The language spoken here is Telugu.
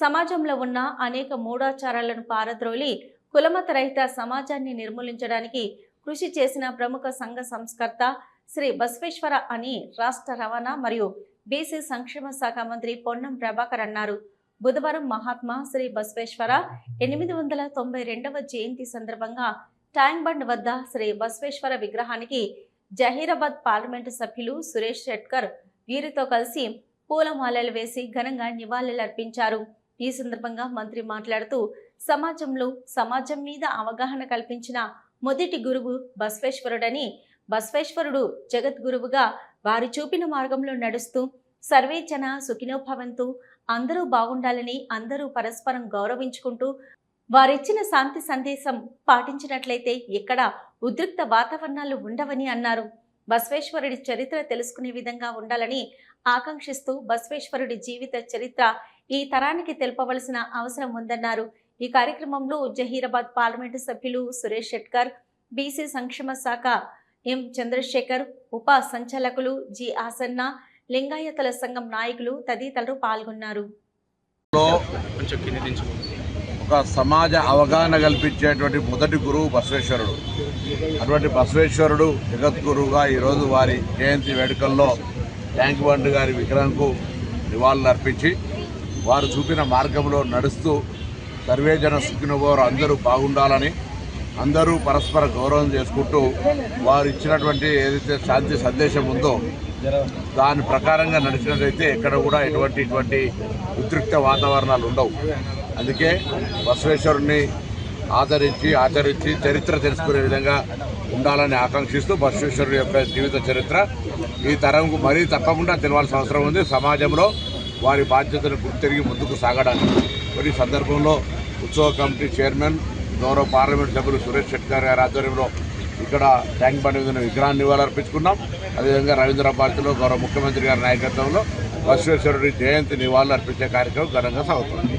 సమాజంలో ఉన్న అనేక మూఢాచారాలను పారద్రోలి కులమత రహిత సమాజాన్ని నిర్మూలించడానికి కృషి చేసిన ప్రముఖ సంఘ సంస్కర్త శ్రీ బసవేశ్వర అని రాష్ట్ర రవాణా మరియు బీసీ సంక్షేమ శాఖ మంత్రి పొన్నం ప్రభాకర్ అన్నారు. బుధవారం మహాత్మా శ్రీ బసవేశ్వర ఎనిమిది వందల తొంభై రెండవ జయంతి సందర్భంగా ట్యాంక్ బండ్ వద్ద శ్రీ బసవేశ్వర విగ్రహానికి జహీరాబాద్ పార్లమెంటు సభ్యులు సురేష్ షెట్కర్ వీరితో కలిసి పూలమాలలు వేసి ఘనంగా నివాళులర్పించారు. ఈ సందర్భంగా మంత్రి మాట్లాడుతూ సమాజంలో సమాజం మీద అవగాహన కల్పించిన మొదటి గురువు బసవేశ్వరుడని బసవేశ్వరుడు జగద్గురువుగా వారు చూపిన మార్గంలో నడుస్తూ సర్వే జన సుఖినోభవంతు అందరూ బాగుండాలని అందరూ పరస్పరం గౌరవించుకుంటూ వారిచ్చిన శాంతి సందేశం పాటించినట్లయితే ఎక్కడ ఉద్రిక్త వాతావరణాలు ఉండవని అన్నారు. బసవేశ్వరుడి చరిత్ర తెలుసుకునే విధంగా ఉండాలని ఆకాంక్షిస్తూ బసవేశ్వరుడి జీవిత చరిత్ర ఈ తరానికి తెలుపవలసిన అవసరం ఉందన్నారు. ఈ కార్యక్రమంలో జహీరాబాద్ పార్లమెంటు సభ్యులు సురేష్ షెట్కర్ బీసీ సంక్షేమ శాఖ ఎం చంద్రశేఖర్ ఉప సంచాలకులు జి ఆసన్న లింగాయతల సంఘం నాయకులు తదితరులు పాల్గొన్నారు. ఒక సమాజ అవగాహన కల్పించేటువంటి మొదటి గురువు బసవేశ్వరుడు. అటువంటి బసవేశ్వరుడు జగద్గురువుగా ఈరోజు వారి జయంతి వేడుకల్లో ట్యాంక్ బండ్ గారి విగ్రహంకు నివాళులు అర్పించి వారు చూపిన మార్గంలో నడుస్తూ సర్వేజన సుఖినవారు అందరూ బాగుండాలని అందరూ పరస్పర గౌరవం చేసుకుంటూ వారు ఇచ్చినటువంటి ఏదైతే శాంతి సందేశం ఉందో దాని ప్రకారంగా నడిచినట్లయితే ఎక్కడ కూడా ఎటువంటి ఇటువంటి ఉద్రిక్త వాతావరణాలు ఉండవు. అందుకే బసవేశ్వరుణ్ణి ఆదరించి ఆచరించి చరిత్ర తెలుసుకునే విధంగా ఉండాలని ఆకాంక్షిస్తూ బసవేశ్వరుడు యొక్క జీవిత చరిత్ర ఈ తరంకు మరీ తప్పకుండా తెలవాల్సిన అవసరం ఉంది. సమాజంలో వారి బాధ్యతను గుర్తిరిగి ముందుకు సాగడానికి. మరి సందర్భంలో ఉత్సవ కమిటీ చైర్మన్ గౌరవ పార్లమెంట్ సభ్యులు సురేష్ షెట్కర్ గారి ఆధ్వర్యంలో ఇక్కడ ట్యాంక్ బండ్ మీద విగ్రహాన్ని నివాళులర్పించుకున్నాం అదేవిధంగా రవీంద్ర భారతిలో గౌరవ ముఖ్యమంత్రి గారి నాయకత్వంలో బసవేశ్వరుడి జయంతి నివాళులు అర్పించే కార్యక్రమం ఘనంగా సాగుతుంది.